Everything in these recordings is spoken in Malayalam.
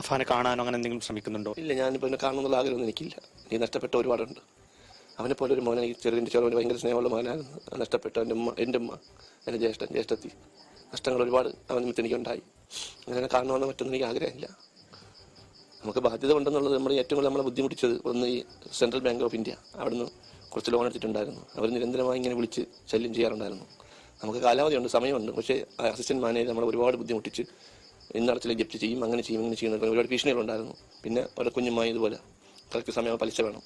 അഫാനെ കാണാനോ അങ്ങനെ എന്തെങ്കിലും ശ്രമിക്കുന്നുണ്ടോ? ഇല്ല ഞാനിപ്പോൾ എന്നെ കാണണമെന്നുള്ള ആഗ്രഹമൊന്നും എനിക്കില്ല. നീ നഷ്ടപ്പെട്ട ഒരുപാടുണ്ട്. അവനെ പോലെ ഒരു മോനെ എനിക്ക് ചെറുതിന്റെ ഭയങ്കര സ്നേഹമുള്ള മോനായിരുന്നു. നഷ്ടപ്പെട്ട എന്റെ ഉമ്മ എന്റെ ഉമ്മ എന്റെ ജ്യേഷ്ഠൻ ജ്യേഷ്ഠത്തി. നഷ്ടങ്ങൾ ഒരുപാട് അവൻ നിമിത്തം എനിക്കുണ്ടായി. അങ്ങനെ കാണണമെന്ന് മറ്റൊന്നും എനിക്ക് ആഗ്രഹമില്ല. നമുക്ക് ബാധ്യത ഉണ്ടെന്നുള്ളത് നമ്മൾ ഏറ്റവും കൂടുതൽ നമ്മളെ ബുദ്ധിമുട്ടിച്ചത് ഒന്ന് ഈ സെൻട്രൽ ബാങ്ക് ഓഫ് ഇന്ത്യ. അവിടുന്ന് കുറച്ച് ലോൺ എടുത്തിട്ടുണ്ടായിരുന്നു. അവർ നിരന്തരമായി ഇങ്ങനെ വിളിച്ച് ശല്യം ചെയ്യാറുണ്ടായിരുന്നു. നമുക്ക് കാലാവധിയുണ്ട് സമയമുണ്ട്. പക്ഷേ അസിസ്റ്റന്റ് മാനേജർ നമ്മളെ ഒരുപാട് ബുദ്ധിമുട്ടിച്ച് ഇന്നടച്ചിൽ ജപ്തി ചെയ്യും അങ്ങനെ ചെയ്യും ഇങ്ങനെ ചെയ്യുന്ന ഒരുപാട് ഭീഷണികളുണ്ടായിരുന്നു. പിന്നെ ഓരോ കുഞ്ഞുമായി ഇതുപോലെ കറക്റ്റ് സമയം പലിശ വേണം.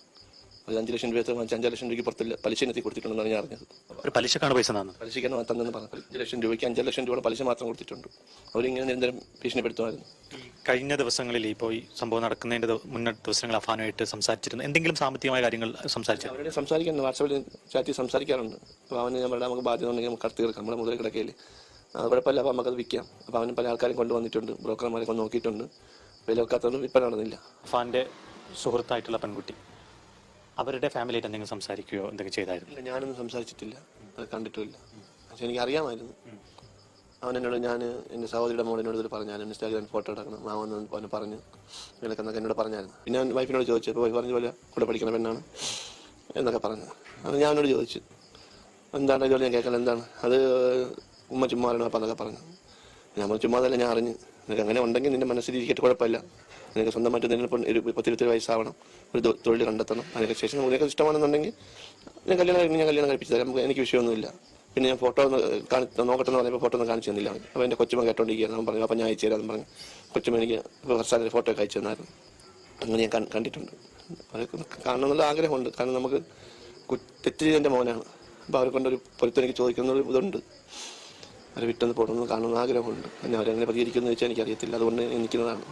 ഒരു അഞ്ച് ലക്ഷം രൂപ വാങ്ങിച്ച അഞ്ച് ലക്ഷം രൂപയ്ക്ക് പുറത്തില്ല പലിശ എത്തി കൊടുത്തിട്ടുണ്ടെന്നാണ് ഞാൻ അറിഞ്ഞത്. ഒരു പലിശക്കാണ് പൈസ പലിശക്കാണ് തന്നെന്ന് പറഞ്ഞു അഞ്ച് ലക്ഷം രൂപയ്ക്ക് അഞ്ചു ലക്ഷം രൂപയുടെ പലിശ മാത്രം കൊടുത്തിട്ടുണ്ട്. അവരിങ്ങനെ നിരന്തരം ഭീഷണിപ്പെടുത്തുമായിരുന്നു. കഴിഞ്ഞ ദിവസങ്ങളിൽ ഇപ്പോൾ ഈ സംഭവം നടക്കുന്നതിന്റെ മുന്നേ ദിവസങ്ങൾ അഫാനുമായിട്ട് സംസാരിച്ചിരുന്നു. എന്തെങ്കിലും സാമ്പത്തികമായ കാര്യങ്ങൾ സംസാരിച്ചു? അവരുടെ സംസാരിക്കാൻ വാട്സാപ്പിൽ ചാറ്റി സംസാരിക്കാറുണ്ട്. അപ്പോൾ അവന് നമ്മുടെ നമുക്ക് ബാധ്യത ഉണ്ടെങ്കിൽ നമുക്ക് കടത്തി തീർക്കാം നമ്മുടെ മുതൽ കിടക്കയിൽ കുഴപ്പമില്ല അപ്പോൾ നമുക്കത് വിൽക്കാം. അപ്പോൾ അവന് പല ആൾക്കാരും കൊണ്ടുവന്നിട്ടുണ്ട്. ബ്രോക്കർമാരെ കൊണ്ട് നോക്കിയിട്ടുണ്ട്. വില വെക്കാത്തതുകൊണ്ട് വിൽപ്പന നടന്നില്ല. അഫാന്റെ സുഹൃത്തായിട്ടുള്ള പെൺകുട്ടി അവരുടെ ഫാമിലിയായിട്ട് എന്തെങ്കിലും സംസാരിക്കുകയോ എന്തെങ്കിലും ചെയ്തായിരുന്നു? ഇല്ല ഞാനൊന്നും സംസാരിച്ചിട്ടില്ല. അത് കണ്ടിട്ടുമില്ല. പക്ഷെ എനിക്ക് അറിയാമായിരുന്നു. അവൻ എന്നോട് ഞാൻ എന്റെ സഹോദരിയുടെ മോളിനോട് ഇത് പറഞ്ഞു ഞാൻ ഇൻസ്റ്റാഗ്രാമിൽ ഫോട്ടോ എടുക്കണം മാവൻ അവന് പറഞ്ഞു. ഇങ്ങനെയൊക്കെ എന്നൊക്കെ എന്നോട് പറഞ്ഞായിരുന്നു. പിന്നെ ഞാൻ വൈഫിനോട് ചോദിച്ചു. അപ്പോൾ വൈഫ് പറഞ്ഞ പോലെ കൂടെ പഠിക്കുന്ന പെണ്ണാണ് എന്നൊക്കെ പറഞ്ഞു. അത് ഞാൻ ചോദിച്ചു. എന്താണ് ഇതുപോലെ ഞാൻ കേൾക്കണം എന്താണ്? അത് ഉമ്മ അപ്പം എന്നൊക്കെ പറഞ്ഞു. ഞാൻ ചുമ്മാ ചുമ്മാതല്ല ഞാൻ അറിഞ്ഞ്. നിനക്ക് അങ്ങനെ ഉണ്ടെങ്കിൽ നിന്റെ മനസ്സിലിരിക്കട്ടെ കുഴപ്പമില്ല. നിനക്ക് സ്വന്തമായിട്ട് ഇപ്പം ഒരു പത്തിരുപത്തി വയസ്സാവണം. ഒരു തൊഴിൽ കണ്ടെത്തണം. അതിനൊക്കെ ശേഷം നിനക്ക് ഇഷ്ടമാണെന്നുണ്ടെങ്കിൽ ഞാൻ കല്യാണം കഴിഞ്ഞ് ഞാൻ കല്യാണം കഴിപ്പിച്ചു തരാം. എനിക്ക് വിഷയമൊന്നുമില്ല. പിന്നെ ഞാൻ ഫോട്ടോ ഒന്ന് കാണി നോക്കട്ടെ എന്ന് പറഞ്ഞപ്പോൾ ഫോട്ടോ ഒന്നും കാണിച്ചു തന്നില്ല. അപ്പോൾ എന്റെ കൊച്ചുമ കേട്ടോണ്ടിരിക്കുകയാണ്. പറഞ്ഞു അപ്പം ഞാൻ അയച്ചു തരാമെന്ന് പറഞ്ഞു. കൊച്ചുമ എനിക്ക് ഫസ്റ്റ് ഫോട്ടോ ഒക്കെ അയച്ചു തന്നായിരുന്നു. അങ്ങനെ ഞാൻ കണ്ടിട്ടുണ്ട്. അവർക്ക് കാണാനുള്ള കാണണം എന്നുള്ള ആഗ്രഹമുണ്ട്. കാരണം നമുക്ക് തെറ്റ് ചെയ്തതിന്റെ മോനാണ്. അപ്പോൾ അവരെ കൊണ്ടൊരു പൊരുത്തം എനിക്ക് ചോദിക്കുന്ന ഒരു ഇതുണ്ട്. അവരെ വിട്ടെന്ന് പോകണമെന്ന് കാണുന്ന ആഗ്രഹമുണ്ട്. പിന്നെ അവരെങ്ങനെ പ്രതികരിക്കുന്നു വെച്ചാൽ എനിക്കറിയത്തില്ല. അതുകൊണ്ട് നിൽക്കുന്നതാണ്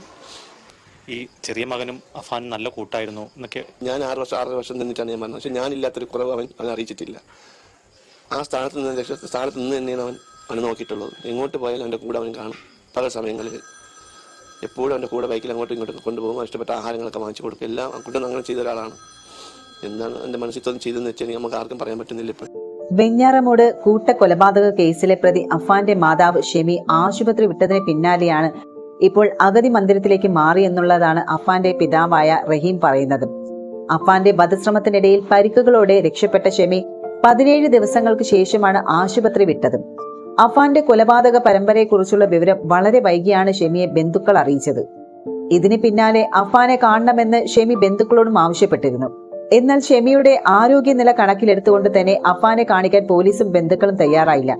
ഈ ചെറിയ മകനും അഫാൻ നല്ല കൂട്ടായിരുന്നു എന്നൊക്കെ ഞാൻ ആറ് വർഷം ആറര വർഷം നിന്നിട്ടാണ് ഞാൻ പറഞ്ഞത് പക്ഷെ ഞാനില്ലാത്തൊരു കുറവ് അവൻ അവൻ അറിയിച്ചിട്ടില്ല. ആ സ്ഥാനത്ത് നിന്ന് രക്ഷ സ്ഥാനത്ത് നിന്ന് തന്നെയാണ് അവൻ അവനെ നോക്കിയിട്ടുള്ളത്. എങ്ങോട്ട് പോയാലും അവന്റെ കൂടെ അവൻ കാണും. പല സമയങ്ങളിൽ എപ്പോഴും അവന്റെ കൂടെ ബൈക്കിൽ അങ്ങോട്ടും ഇങ്ങോട്ടും കൊണ്ടുപോകും. ഇഷ്ടപ്പെട്ട ആഹാരങ്ങളൊക്കെ വാങ്ങിച്ചു കൊടുക്കും. എല്ലാം കുട്ടൻ അങ്ങനെ ചെയ്ത ഒരാളാണ്. എന്താണ് എന്റെ മനസ്സിൽ തോന്നി ചെയ്തതെന്ന് വെച്ചാൽ നമുക്ക് ആർക്കും പറയാൻ പറ്റുന്നില്ല ഇപ്പോൾ വെഞ്ഞാറമൂട് കൂട്ടക്കൊലപാതക കേസിലെ പ്രതി അഫാന്റെ മാതാവ് ഷെമി ആശുപത്രി വിട്ടതിന് പിന്നാലെയാണ് ഇപ്പോൾ അഗതി മന്ദിരത്തിലേക്ക് മാറിയെന്നുള്ളതാണ് അഫാന്റെ പിതാവായ റഹീം പറയുന്നത്. അഫാന്റെ വധശ്രമത്തിനിടയിൽ പരിക്കുകളോടെ രക്ഷപ്പെട്ട ഷെമി പതിനേഴ് ദിവസങ്ങൾക്ക് ശേഷമാണ് ആശുപത്രി വിട്ടത്. അഫാന്റെ കൊലപാതക പരമ്പരയെക്കുറിച്ചുള്ള വിവരം വളരെ വൈകിയാണ് ഷെമിയെ ബന്ധുക്കൾ അറിയിച്ചത്. ഇതിന് പിന്നാലെ അഫാനെ കാണണമെന്ന് ഷെമി ബന്ധുക്കളോടും ആവശ്യപ്പെട്ടിരുന്നു. എന്നാൽ ഷെമിയുടെ ആരോഗ്യനില കണക്കിലെടുത്തുകൊണ്ട് തന്നെ അഫാനെ കാണിക്കാൻ പോലീസും ബന്ധുക്കളും തയ്യാറായില്ല.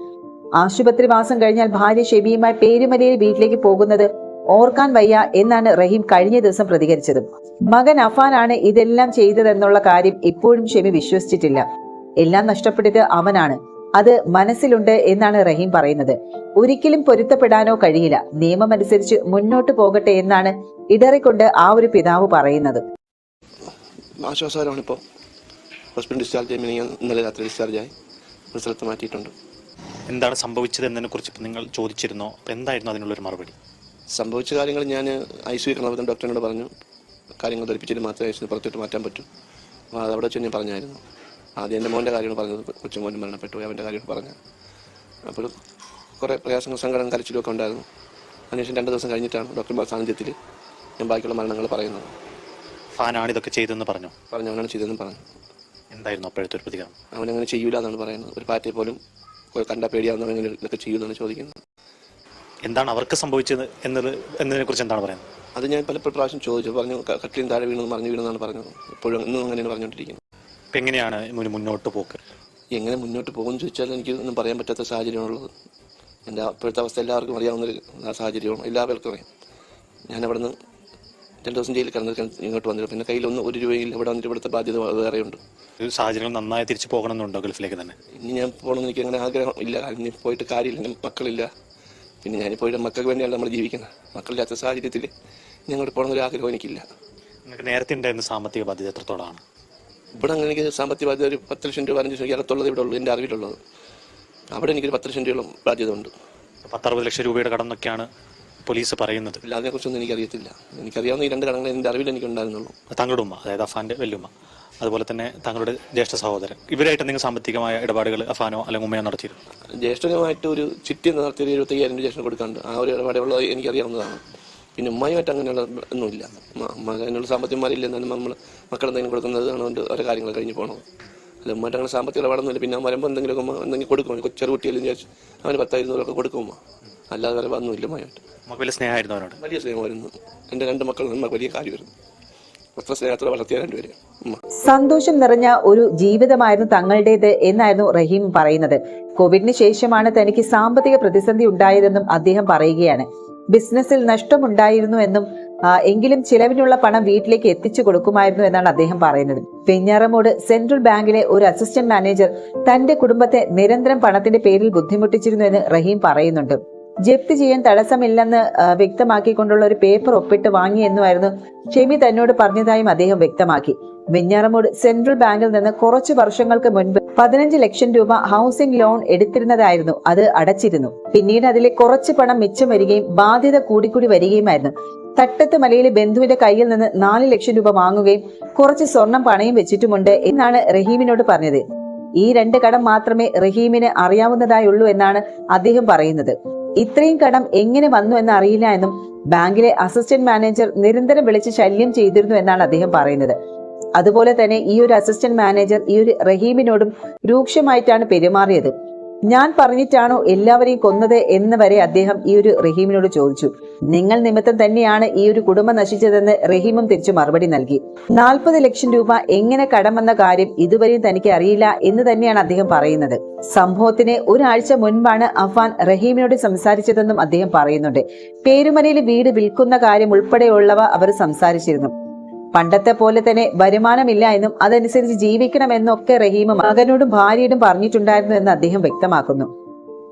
ആശുപത്രി വാസം കഴിഞ്ഞാൽ ഭാര്യ ഷെമിയുമായി പേരുമലയിൽ വീട്ടിലേക്ക് പോകുന്നത് ഓർക്കാൻ വയ്യ എന്നാണ് റഹീം കഴിഞ്ഞ ദിവസം പ്രതികരിച്ചത്. മകൻ അഫാനാണ് ഇതെല്ലാം ചെയ്തതെന്നുള്ള കാര്യം ഇപ്പോഴും ഷെമി വിശ്വസിച്ചിട്ടില്ല. എല്ലാം നഷ്ടപ്പെട്ടത് അവനാണ്. അത് മനസ്സിലുണ്ട് എന്നാണ് റഹീം പറയുന്നത്. ഒരിക്കലും പൊരുത്തപ്പെടാനോ കഴിയില്ല. നിയമമനുസരിച്ച് മുന്നോട്ട് പോകട്ടെ എന്നാണ് ഇടറിക്കൊണ്ട് ആ ഒരു പിതാവ് പറയുന്നത്. ആശ്വാസകരമാണ് ഇപ്പോൾ ഹോസ്പിറ്റൽ ഡിസ്ചാർജ് ചെയ്യുമ്പോൾ ഞാൻ ഇന്നലെ രാത്രി ഡിസ്ചാർജായി ഒരു സ്ഥലത്ത് മാറ്റിയിട്ടുണ്ട്. എന്താണ് സംഭവിച്ചത് എന്നതിനെ കുറിച്ച് ഇപ്പം നിങ്ങൾ ചോദിച്ചിരുന്നോ? അപ്പോൾ എന്തായിരുന്നു അതിനുള്ളൊരു മറുപടി? സംഭവിച്ച കാര്യങ്ങൾ ഞാൻ ഐ സി കിടന്നപ്പോൾ ഡോക്ടറിനോട് പറഞ്ഞു. കാര്യങ്ങൾ ധരിപ്പിച്ചിട്ട് മാത്രമേ ഐ സി പുറത്തിട്ട് മാറ്റാൻ പറ്റൂ. അപ്പോൾ അതവിടെ വെച്ച് ഞാൻ പറഞ്ഞായിരുന്നു. ആദ്യം എന്റെ മോന്റെ കാര്യങ്ങൾ പറഞ്ഞത് കൊച്ചുമോൻ മരണപ്പെട്ടു അവന്റെ കാര്യം പറഞ്ഞു. അപ്പോൾ കുറേ പ്രയാസങ്ങൾ സങ്കടം കരച്ചിലൊക്കെ ഉണ്ടായിരുന്നു. അതിനുശേഷം രണ്ട് ദിവസം കഴിഞ്ഞിട്ടാണ് ഡോക്ടർമാർ സാന്നിധ്യത്തിൽ ഞാൻ ബാക്കിയുള്ള മരണങ്ങൾ പറയുന്നത്. ഫാനാണ് ഇതൊക്കെ ചെയ്തെന്ന് പറഞ്ഞു? പറഞ്ഞു അവനാണ് ചെയ്തതെന്ന് പറഞ്ഞു. എന്തായിരുന്നു അപ്പോഴത്തെ ഒരു പ്രതികരണം? അവനങ്ങനെ ചെയ്യൂല എന്നാണ് പറയുന്നത്. ഒരു പാറ്റയെ പോലും കണ്ട പേടിയാവുന്നവൻ അവനെ ഇതൊക്കെ ചെയ്യുമെന്നാണ് ചോദിക്കുന്നത്. എന്താണ് അവർക്ക് സംഭവിച്ചത് എന്നത് എന്നതിനെ കുറിച്ച് എന്താണ് പറയുന്നത്? അത് ഞാൻ പല പ്രാവശ്യം ചോദിച്ചു. പറഞ്ഞു കട്ടിലും താഴെ വീണെന്ന് മറിഞ്ഞു വീണെന്നാണ് പറഞ്ഞത്. ഇപ്പോഴും ഇന്നും അങ്ങനെയാണ് പറഞ്ഞുകൊണ്ടിരിക്കുന്നത്. അപ്പം എങ്ങനെയാണ് മുൻ- മുന്നോട്ട് പോക്ക്? എങ്ങനെ മുന്നോട്ട് പോകുമെന്ന് ചോദിച്ചാൽ എനിക്ക് ഒന്നും പറയാൻ പറ്റാത്ത സാഹചര്യമാണുള്ളത്. എന്റെ അപ്പോഴത്തെ അവസ്ഥ എല്ലാവർക്കും അറിയാവുന്ന ഒരു സാഹചര്യമാണ്. എല്ലാവർക്കും അറിയാം. ഞാൻ അവിടെ നിന്ന് രണ്ട് ദിവസം ജയിലിൽ കിടന്നിട്ട് ഇങ്ങോട്ട് വന്നിട്ട് പിന്നെ കയ്യിലൊന്ന് ഒരു രൂപയിൽ ഇവിടെ വന്നിട്ട് ഇവിടുത്തെ ബാധ്യത വേറെയുണ്ട് സാഹചര്യങ്ങൾ നന്നായി തിരിച്ചു പോകണമെന്നുണ്ടോ ഗൾഫിലേക്ക് തന്നെ? ഇനി ഞാൻ പോകണമെന്ന് എനിക്ക് അങ്ങനെ ആഗ്രഹം ഇല്ല. ഇനി പോയിട്ട് കാര്യമില്ല. മക്കളില്ല. പിന്നെ ഞാൻ പോയിട്ട് മക്കൾക്ക് വേണ്ടിയാണ് നമ്മൾ ജീവിക്കുന്നത്. മക്കളില്ലാത്ത സാഹചര്യത്തിൽ ഞങ്ങോട്ട് പോകണമെന്നൊരു ആഗ്രഹം എനിക്കില്ല. നിങ്ങൾക്ക് നേരത്തെ ഉണ്ടായിരുന്ന സാമ്പത്തിക ബാധ്യത എത്രത്തോളമാണ്? ഇവിടെ അങ്ങനെ എനിക്ക് സാമ്പത്തിക ബാധ്യത ഒരു പത്ത് ലക്ഷം രൂപ പതിനഞ്ച് ലക്ഷം അകത്തുള്ളത് ഇവിടെ ഉള്ളൂ. എന്റെ അറിവിലുള്ളത്. അവിടെ എനിക്കൊരു പത്ത് ലക്ഷം രൂപയോളം ബാധ്യത ഉണ്ട് പത്തറുപത് ലക്ഷം രൂപയുടെ കടന്നൊക്കെയാണ് പോലീസ് പറയുന്നത്? അതിനെ അതിനെക്കുറിച്ചൊന്നും എനിക്കറിയത്തില്ല. എനിക്കറിയാവുന്ന ഈ രണ്ട് കടങ്ങൾ എന്റെ അറിവിൽ എനിക്ക് ഉണ്ടായിരുന്നുള്ളൂ. താങ്കളുടെ ഉമ്മ അതായത് അഫാന്റെ വല്യുമ്മ. അതുപോലെ തന്നെ താങ്കളുടെ ജ്യേഷ്ഠ സഹോദരൻ. ഇവരായിട്ട് എന്തെങ്കിലും സാമ്പത്തികമായ ഇടപാടുകൾ അഫാനോ അല്ലെങ്കിൽ ഉമ്മയോ നടത്തിയിരുന്നു? ജ്യേഷ്ഠനുമായിട്ട് ഒരു ചിട്ടി നടത്തിയ ഇരുപത്തി അയ്യായിരം രൂപ ജ്യേഷ്ഠന് കൊടുക്കാണ്ട്. ആ ഒരു ഇടപാടുകൾ എനിക്കറിയാവുന്നതാണ്. പിന്നെ ഉമ്മയുമായിട്ട് അങ്ങനെയുള്ള ഒന്നുമില്ല. ഉമ്മ സാമ്പത്തികമാരില്ലെന്നാലും നമ്മൾ മക്കളെന്തെങ്കിലും കൊടുക്കുന്നതാണ് ഓരോ കാര്യങ്ങൾ കഴിഞ്ഞ് പോകണത് അല്ല ഉമ്മയുടെ അങ്ങനെ സാമ്പത്തിക ഇടപാടൊന്നുമില്ല. പിന്നെ വരുമ്പോൾ എന്തെങ്കിലുമൊക്കെ എന്തെങ്കിലും കൊടുക്കും. ചെറു കുട്ടിയെല്ലാം ചോദിച്ചു അവന് പത്തായിരുന്നൂറൊക്കെ കൊടുക്കും ഉമ്മ. അല്ലാതെ ഒന്നുമില്ല ഉമ്മയായിട്ട് വലിയ സ്നേഹമായിരുന്നു അവനോട്. വലിയ സ്നേഹമായിരുന്നു. എന്റെ രണ്ട് മക്കൾ നമുക്ക് വലിയ കാര്യമായിരുന്നു. അത്ര സ്നേഹത്തോടെ വളർത്തിയ രണ്ടുപേരെ. ഉമ്മ. സന്തോഷം നിറഞ്ഞ ഒരു ജീവിതമായിരുന്നു തങ്ങളുടേത് എന്നായിരുന്നു റഹീം പറയുന്നത്. കോവിഡിന് ശേഷമാണ് തനിക്ക് സാമ്പത്തിക പ്രതിസന്ധി ഉണ്ടായതെന്നും അദ്ദേഹം പറയുകയാണ്. ബിസിനസ്സിൽ നഷ്ടമുണ്ടായിരുന്നു എന്നും എങ്കിലും ചിലവിനുള്ള പണം വീട്ടിലേക്ക് എത്തിച്ചു കൊടുക്കുമായിരുന്നു എന്നാണ് അദ്ദേഹം പറയുന്നത്. പെഞ്ഞാറമോട് സെൻട്രൽ ബാങ്കിലെ ഒരു അസിസ്റ്റന്റ് മാനേജർ തന്റെ കുടുംബത്തെ നിരന്തരം പണത്തിന്റെ പേരിൽ ബുദ്ധിമുട്ടിച്ചിരുന്നു എന്ന് റഹീം പറയുന്നുണ്ട്. ജപ്തി ചെയ്യാൻ തടസ്സമില്ലെന്ന് വ്യക്തമാക്കിക്കൊണ്ടുള്ള ഒരു പേപ്പർ ഒപ്പിട്ട് വാങ്ങിയെന്നുമായിരുന്നു ഷെമി തന്നോട് പറഞ്ഞതായും അദ്ദേഹം വ്യക്തമാക്കി. വെഞ്ഞാറമൂട് സെൻട്രൽ ബാങ്കിൽ നിന്ന് കുറച്ച് വർഷങ്ങൾക്ക് മുൻപ് പതിനഞ്ച് ലക്ഷം രൂപ ഹൗസിംഗ് ലോൺ എടുത്തിരുന്നതായിരുന്നു. അത് അടച്ചിരുന്നു. പിന്നീട് അതിലെ കുറച്ച് പണം മിച്ചം വരികയും ബാധ്യത കൂടിക്കൂടി വരികയുമായിരുന്നു. തട്ടത്ത് മലയിലെ ബന്ധുവിന്റെ കയ്യിൽ നിന്ന് നാല് ലക്ഷം രൂപ വാങ്ങുകയും കുറച്ച് സ്വർണം പണയും വെച്ചിട്ടുമുണ്ട് എന്നാണ് റഹീമിനോട് പറഞ്ഞത്. ഈ രണ്ട് കടം മാത്രമേ റഹീമിന് അറിയാവുന്നതായുള്ളൂ എന്നാണ് അദ്ദേഹം പറയുന്നത്. ഇത്രയും കടം എങ്ങനെ വന്നു എന്ന് അറിയില്ല എന്നും ബാങ്കിലെ അസിസ്റ്റന്റ് മാനേജർ നിരന്തരം വിളിച്ച് ശല്യം ചെയ്തിരുന്നു എന്നാണ് അദ്ദേഹം പറയുന്നത്. അതുപോലെ തന്നെ ഈ ഒരു അസിസ്റ്റന്റ് മാനേജർ ഈ ഒരു റഹീമിനോടും രൂക്ഷമായിട്ടാണ് പെരുമാറിയത്. ഞാൻ പറഞ്ഞിട്ടാണോ എല്ലാവരെയും കൊന്നത് എന്ന് വരെ അദ്ദേഹം ഈ ഒരു റഹീമിനോട് ചോദിച്ചു. നിങ്ങൾ നിമിത്തം തന്നെയാണ് ഈ ഒരു കുടുംബം നശിച്ചതെന്ന് റഹീമും തിരിച്ചു മറുപടി നൽകി. നാൽപ്പത് ലക്ഷം രൂപ എങ്ങനെ കടമെന്ന കാര്യം ഇതുവരെയും തനിക്ക് അറിയില്ല എന്ന് തന്നെയാണ് അദ്ദേഹം പറയുന്നത്. സംഭവത്തിന് ഒരാഴ്ച മുൻപാണ് അഫാൻ റഹീമിനോട് സംസാരിച്ചതെന്നും അദ്ദേഹം പറയുന്നുണ്ട്. പേരുമലയിൽ വീട് വിൽക്കുന്ന കാര്യം ഉൾപ്പെടെയുള്ളവ അവർ സംസാരിച്ചിരുന്നു. പണ്ടത്തെ പോലെ തന്നെ വരുമാനമില്ല എന്നും അതനുസരിച്ച് ജീവിക്കണമെന്നൊക്കെ റഹീമ മകനോടും ഭാര്യയോടും പറഞ്ഞിട്ടുണ്ടായിരുന്നു എന്ന് അദ്ദേഹം വ്യക്തമാക്കുന്നു.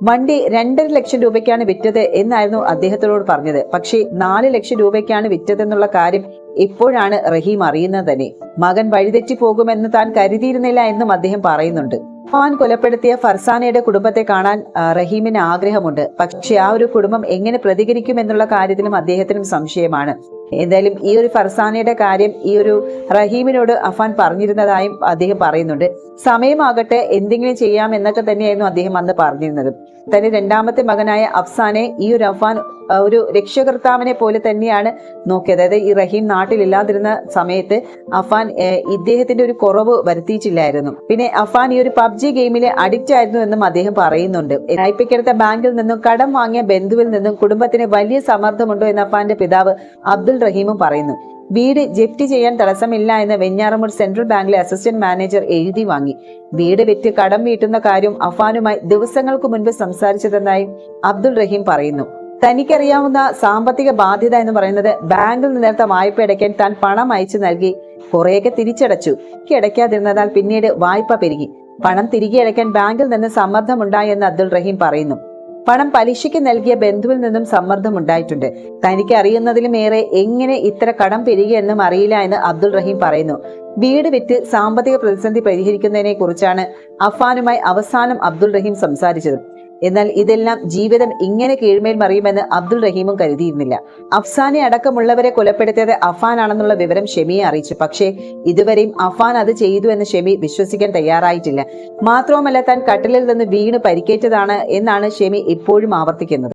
വണ്ടി രണ്ടര ലക്ഷം രൂപയ്ക്കാണ് വിറ്റത് എന്നായിരുന്നു അദ്ദേഹത്തോട് പറഞ്ഞത്. പക്ഷേ നാല് ലക്ഷം രൂപയ്ക്കാണ് വിറ്റതെന്നുള്ള കാര്യം ഇപ്പോഴാണ് റഹീം അറിയുന്നത് തന്നെ. മകൻ വഴിതെറ്റി പോകുമെന്ന് താൻ കരുതിയിരുന്നില്ല എന്നും അദ്ദേഹം പറയുന്നുണ്ട്. ഫാൻ കൊലപ്പെടുത്തിയ ഫർസാനയുടെ കുടുംബത്തെ കാണാൻ റഹീമിന് ആഗ്രഹമുണ്ട്. പക്ഷെ ആ ഒരു കുടുംബം എങ്ങനെ പ്രതികരിക്കും എന്നുള്ള കാര്യത്തിലും അദ്ദേഹത്തിനും സംശയമാണ്. എന്തായാലും ഈ ഒരു ഫർസാനയുടെ കാര്യം ഈ ഒരു റഹീമിനോട് അഫാൻ പറഞ്ഞിരുന്നതായും അദ്ദേഹം പറയുന്നുണ്ട്. സമയമാകട്ടെ എന്തെങ്കിലും ചെയ്യാം എന്നൊക്കെ തന്നെയായിരുന്നു അദ്ദേഹം അന്ന് പറഞ്ഞിരുന്നത്. തന്റെ രണ്ടാമത്തെ മകനായ അഫ്സാനെ ഈ ഒരു അഫാൻ ഒരു രക്ഷകർത്താവിനെ പോലെ തന്നെയാണ് നോക്കിയത്. അതായത് ഈ റഹീം നാട്ടിലില്ലാതിരുന്ന സമയത്ത് അഫാൻ ഇദ്ദേഹത്തിന്റെ ഒരു കുറവ് വരുത്തിയിട്ടില്ലായിരുന്നു. പിന്നെ അഫാൻ ഈ ഒരു പബ്ജി ഗെയിമിലെ അഡിക്റ്റ് ആയിരുന്നു എന്നും അദ്ദേഹം പറയുന്നുണ്ട്. വായ്പയ്ക്കെടുത്ത ബാങ്കിൽ നിന്നും കടം വാങ്ങിയ ബന്ധുവിൽ നിന്നും കുടുംബത്തിന് വലിയ സമ്മർദ്ദമുണ്ടോ എന്ന് അഫാന്റെ പിതാവ് റഹീമും പറയുന്നു. വീട് ജപ്തി ചെയ്യാൻ തടസ്സമില്ല എന്ന് വെഞ്ഞാറമൂർ സെൻട്രൽ ബാങ്കിലെ അസിസ്റ്റന്റ് മാനേജർ എഴുതി വാങ്ങി. വീട് വിറ്റ് കടം വീട്ടുന്ന കാര്യം അഫാനുമായി ദിവസങ്ങൾക്ക് മുൻപ് സംസാരിച്ചതെന്നായി അബ്ദുൾ റഹീം പറയുന്നു. തനിക്കറിയാവുന്ന സാമ്പത്തിക ബാധ്യത എന്ന് പറയുന്നത് ബാങ്കിൽ നിന്നെടുത്ത വായ്പ അടയ്ക്കാൻ താൻ പണം അയച്ചു നൽകി കുറെയൊക്കെ തിരിച്ചടച്ചു. അടയ്ക്കാതിരുന്നതാൽ പിന്നീട് വായ്പ പെരുകി. പണം തിരികെ അടയ്ക്കാൻ ബാങ്കിൽ നിന്ന് സമ്മർദ്ദമുണ്ടായി എന്ന് അബ്ദുൾ റഹീം പറയുന്നു. പണം പലിശയ്ക്ക് നൽകിയ ബന്ധുവിൽ നിന്നും സമ്മർദ്ദം ഉണ്ടായിട്ടുണ്ട് തനിക്ക് അറിയുന്നതിലും ഏറെ എങ്ങനെ ഇത്ര കടം പെരുകിയെന്നും അറിയില്ല എന്ന് അബ്ദുൾ റഹീം പറയുന്നു. വീട് വിറ്റ് സാമ്പത്തിക പ്രതിസന്ധി പരിഹരിക്കുന്നതിനെ കുറിച്ചാണ് അഫാനുമായി അവസാനം അബ്ദുൾ റഹീം സംസാരിച്ചത്. എന്നാൽ ഇതെല്ലാം ജീവിതം ഇങ്ങനെ കീഴ്മേൽ മറിയുമെന്ന് അബ്ദുൾ റഹീമും കരുതിയിരുന്നില്ല. അഫ്സാനെ അടക്കമുള്ളവരെ കൊലപ്പെടുത്തിയത് അഫാനാണെന്നുള്ള വിവരം ഷെമിയെ അറിയിച്ചു. പക്ഷേ ഇതുവരെയും അഫാൻ അത് ചെയ്തു എന്ന് ഷെമി വിശ്വസിക്കാൻ തയ്യാറായിട്ടില്ല. മാത്രവുമല്ല താൻ കട്ടിലിൽ നിന്ന് വീണ് പരിക്കേറ്റതാണ് എന്നാണ് ഷെമി ഇപ്പോഴും ആവർത്തിക്കുന്നത്.